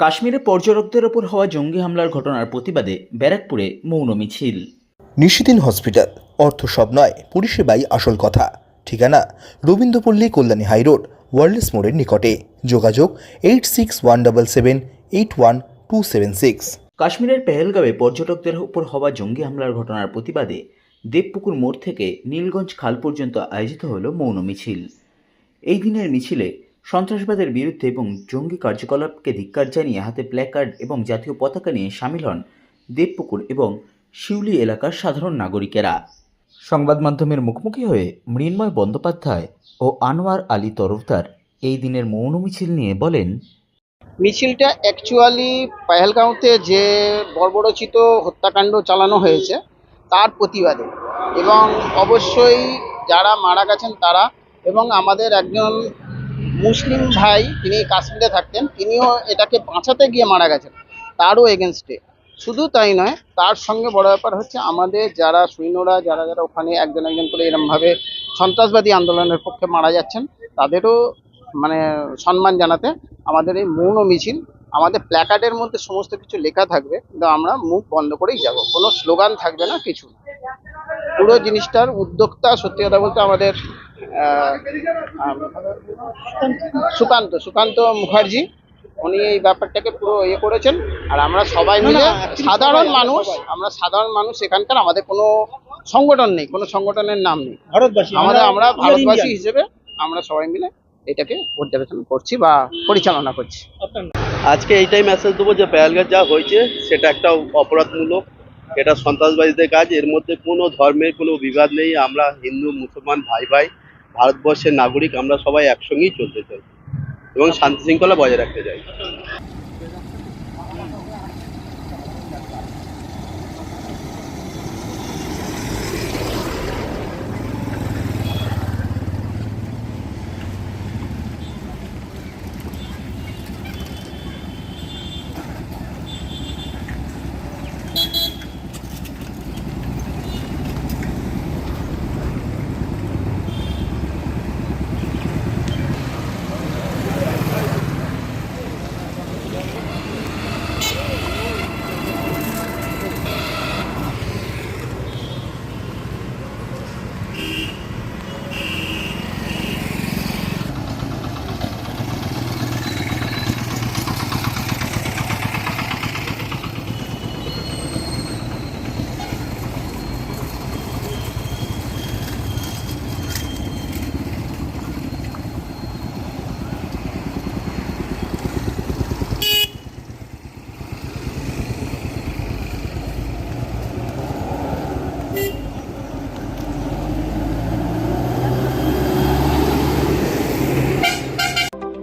কাশ্মীরে পর্যটকদের ওপর হওয়া জঙ্গি হামলার ঘটনার প্রতিবাদে ব্যারাকপুরে মৌন মিছিল। নিশিদিন হসপিটাল অর্থ সব নয় পরিষেবাই আসল কথা। ঠিকানা রবীন্দ্রপল্লী কল্যাণী হাইরোড ওয়ার্ল্ডস মোড়ের নিকটে। যোগাযোগ eight six one double seven eight one two seven six. কাশ্মীরের পেহেলগাঁওয়ে পর্যটকদের উপর হওয়া জঙ্গি হামলার ঘটনার প্রতিবাদে দেবপুকুর মোড় থেকে নীলগঞ্জ খাল পর্যন্ত আয়োজিত হলো মৌন মিছিল। এই দিনের মিছিলে সন্ত্রাসবাদের বিরুদ্ধে এবং জঙ্গি কার্যকলাপকে ধিক্কার জানিয়ে হাতে প্ল্যাকার্ড এবং জাতীয় পতাকা নিয়ে সামিল হন দেবপুকুর এবং শিউলি এলাকার সাধারণ নাগরিকেরা। সংবাদ মাধ্যমের মুখোমুখি হয়ে মৃন্ময় বন্দ্যোপাধ্যায় ও আনোয়ার আলী তরফদার এই দিনের মৌন মিছিল নিয়ে বলেন, মিছিলটা অ্যাকচুয়ালি পেহেলগাঁওতে যে বর্বরচিত হত্যাকাণ্ড চালানো হয়েছে, তার প্রতিবাদে। এবং অবশ্যই যারা মারা গেছেন তারা এবং আমাদের একজন মুসলিম ভাই তিনি কাশ্মীরে থাকতেন, তিনিও এটাকে বাঁচাতে গিয়ে মারা গেছেন। তারও এগেনস্টে শুধু তাই নয়, তার সঙ্গে বড় ব্যাপার হচ্ছে আমাদের যারা সৈন্যরা, যারা যারা ওখানে একজন একজন করে এরমভাবে সন্ত্রাসবাদী আন্দোলনের পক্ষে মারা যাচ্ছেন, তাদেরও মানে সম্মান জানাতে আমাদের এই মৌন মিছিল, আমাদের প্ল্যাকার্ডের মধ্যে সমস্ত কিছু লেখা থাকবে, কিন্তু আমরা মুখ বন্ধ করেই যাব। কোনো স্লোগান থাকবে না, কিছু পুরো জিনিসটার উদ্যোক্তা সত্যি কথা বলতে আমাদের সুকান্ত সুকান্ত মুখার্জি উনি এই ব্যাপারটাকে পুরো ইয়ে করেছেন। আর আমরা সবাই মিলে সাধারণ মানুষ আমরা সাধারণ মানুষ এখানকার আমাদের কোনো সংগঠন নেই কোনো সংগঠনের নাম নেই। ভারতবাসী আমাদের আমরা ভারতবাসী হিসেবে আমরা সবাই মিলে এটাকে পর্যবেক্ষণ করছি বা পরিচালনা করছি। আজকে এইটাই মেসেজ দেবো যে পেয়ালগাছ যা হয়েছে সেটা একটা অপরাধমূলক এটা সন্ত্রাসবাদীদের কাজ এর মধ্যে কোনো ধর্মের কোনো বিবাদ নেই। আমরা হিন্দু মুসলমান ভাই ভাই ভারতবর্ষের নাগরিক আমরা সবাই একসঙ্গেই চলতে চাই এবং শান্তি শৃঙ্খলা বজায় রাখতে চাই।